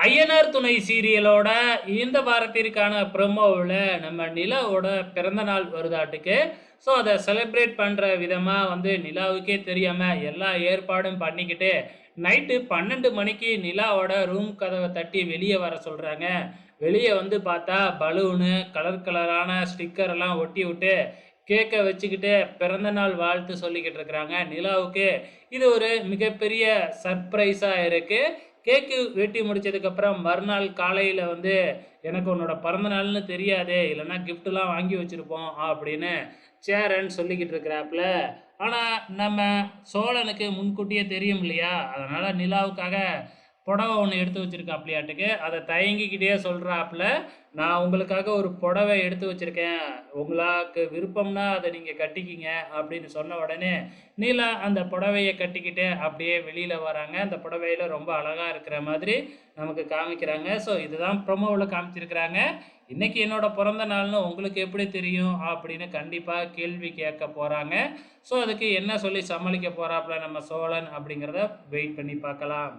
ஐயனார் துணை சீரியலோட இந்த வாரத்திற்கான ப்ரொமோவில் நம்ம நிலாவோட பிறந்தநாள் வருதாட்டுக்கு ஸோ அதை செலிப்ரேட் பண்ணுற விதமாக வந்து நிலாவுக்கே தெரியாமல் எல்லா ஏற்பாடும் பண்ணிக்கிட்டு நைட்டு பன்னெண்டு மணிக்கு நிலாவோட ரூம் கதவை தட்டி வெளியே வர சொல்கிறாங்க வெளியே வந்து பார்த்தா பலூனு கலர் கலரான ஸ்டிக்கர் எல்லாம் ஒட்டி விட்டு கேக்கை வச்சுக்கிட்டு பிறந்தநாள் வாழ்த்து சொல்லிக்கிட்டு இருக்கிறாங்க நிலாவுக்கு. இது ஒரு மிகப்பெரிய சர்ப்ரைஸாக இருக்குது கேக்கு வெட்டி முடிச்சதுக்கப்புறம் மறுநாள் காலையில் வந்து எனக்கு உன்னோட பிறந்த நாள்னு தெரியாதே இல்லைன்னா கிஃப்ட்லாம் வாங்கி வச்சுருப்போம் அப்படின்னு சேரன் சொல்லிக்கிட்டு இருக்கிறாப்புல. ஆனால் நம்ம சோழனுக்கு முன்கூட்டியே தெரியும் இல்லையா? அதனால் நிலாவுக்காக புடவை ஒன்று எடுத்து வச்சுருக்காப்லையாட்டுக்கு. அதை தயங்கிக்கிட்டே சொல்கிறாப்புல நான் உங்களுக்காக ஒரு புடவை எடுத்து வச்சுருக்கேன். உங்களுக்கு விருப்பம்னா அதை நீங்கள் கட்டிக்கிங்க அப்படின்னு சொன்ன உடனே நீலா அந்த புடவையை கட்டிக்கிட்டு அப்படியே வெளியில் வராங்க. அந்த புடவையில் ரொம்ப அழகாக இருக்கிற மாதிரி நமக்கு காமிக்கிறாங்க. ஸோ இதுதான் ப்ரொமோவில் காமிச்சிருக்கிறாங்க. இன்றைக்கி என்னோடய பிறந்த நாள்னு உங்களுக்கு எப்படி தெரியும் அப்படின்னு கண்டிப்பாக கேள்வி கேட்க போகிறாங்க ஸோ அதுக்கு என்ன சொல்லி சமாளிக்க போகிறாப்புல நம்ம சோழன் அப்படிங்கிறத வெயிட் பண்ணி பார்க்கலாம்.